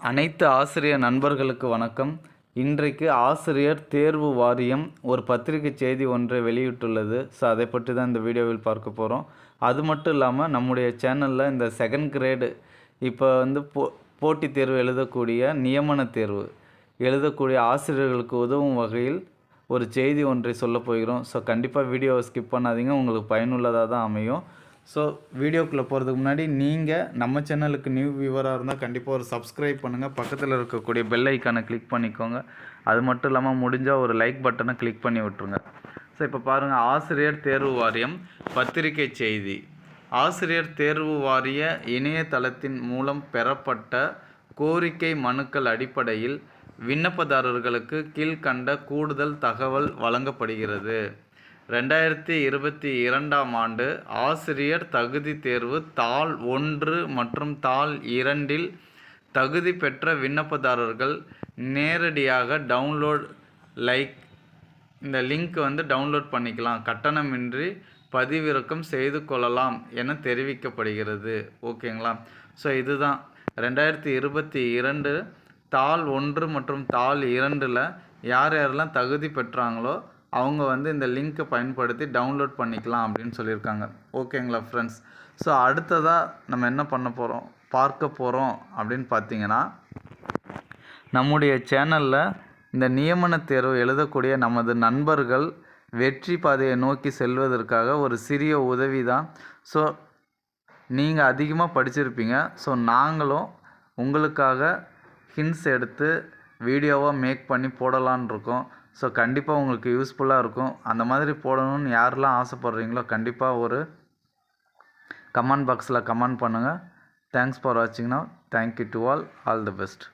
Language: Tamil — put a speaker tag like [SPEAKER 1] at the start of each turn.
[SPEAKER 1] அனைத்து ஆசிரியர் நண்பர்களுக்கு வணக்கம். இன்றைக்கு ஆசிரியர் தேர்வு வாரியம் ஒரு பத்திரிகை செய்தி ஒன்றை வெளியிட்டுள்ளது. ஸோ அதை பற்றி தான் இந்த வீடியோவில் பார்க்க போகிறோம் அது மட்டும் இல்லாமல் நம்முடைய சேனலில் இந்த செகண்ட் கிரேடு இப்போ வந்து போ போட்டித் தேர்வு எழுதக்கூடிய நியமன தேர்வு எழுதக்கூடிய ஆசிரியர்களுக்கு உதவும் வகையில் ஒரு செய்தி ஒன்றை சொல்ல போகிறோம். ஸோ கண்டிப்பாக வீடியோவை ஸ்கிப் பண்ணாதீங்க. உங்களுக்கு பயனுள்ளதாக தான் அமையும். ஸோ வீடியோக்குள்ளே போகிறதுக்கு முன்னாடி நீங்கள் நம்ம சேனலுக்கு நியூ வியூவராக இருந்தால் கண்டிப்பாக ஒரு சப்ஸ்கிரைப் பண்ணுங்கள் பக்கத்தில் இருக்கக்கூடிய பெல் ஐக்கானை கிளிக் பண்ணிக்கோங்க. அது மட்டும் இல்லாமல் முடிஞ்சால் ஒரு லைக் பட்டனை கிளிக் பண்ணி விட்ருங்க ஸோ இப்போ பாருங்கள் ஆசிரியர் தேர்வு வாரியம் பத்திரிகை செய்தி. ஆசிரியர் தேர்வு வாரிய இணையதளத்தின் மூலம் பெறப்பட்ட கோரிக்கை மனுக்கள் அடிப்படையில் விண்ணப்பதாரர்களுக்கு கீழ்கண்ட கூடுதல் தகவல் வழங்கப்படுகிறது. ரெண்டாயிரத்தி இருபத்தி இரண்டாம் ஆண்டு ஆசிரியர் தகுதி தேர்வு தாள் ஒன்று மற்றும் தாள் இரண்டில் தகுதி பெற்ற விண்ணப்பதாரர்கள் நேரடியாக டவுன்லோட் லைக் இந்த லிங்க் வந்து டவுன்லோட் பண்ணிக்கலாம். கட்டணமின்றி பதிவிறக்கம் செய்து கொள்ளலாம் என தெரிவிக்கப்படுகிறது. ஓகேங்களா ஸோ இதுதான். ரெண்டாயிரத்தி இருபத்தி இரண்டு தாள் ஒன்று மற்றும் தாள் இரண்டில் யார் யாரெல்லாம் தகுதி பெற்றாங்களோ அவங்க வந்து இந்த லிங்க்கை பயன்படுத்தி டவுன்லோட் பண்ணிக்கலாம் அப்படின்னு சொல்லியிருக்காங்க. ஓகேங்களா ஃப்ரெண்ட்ஸ் ஸோ அடுத்ததாக நம்ம என்ன பண்ண போகிறோம் பார்க்க போகிறோம் அப்படின்னு பார்த்தீங்கன்னா நம்முடைய சேனலில் இந்த நியமன தேர்வு எழுதக்கூடிய நமது நண்பர்கள் வெற்றி பாதையை நோக்கி செல்வதற்காக ஒரு சிறிய உதவி தான். ஸோ நீங்கள் அதிகமாக படிச்சிருப்பீங்க. ஸோ நாங்களும் உங்களுக்காக ஹிண்ட்ஸ் எடுத்து வீடியோவாக மேக் பண்ணி போடலான் இருக்கோம். ஸோ கண்டிப்பாக உங்களுக்கு யூஸ்ஃபுல்லாக இருக்கும். அந்த மாதிரி போடணும்னு யாரெல்லாம் ஆசைப்பட்றீங்களோ கண்டிப்பாக ஒரு கமெண்ட் பாக்ஸில் கமெண்ட் பண்ணுங்கள் thanks for வாட்சிங்னா thank you to all all the best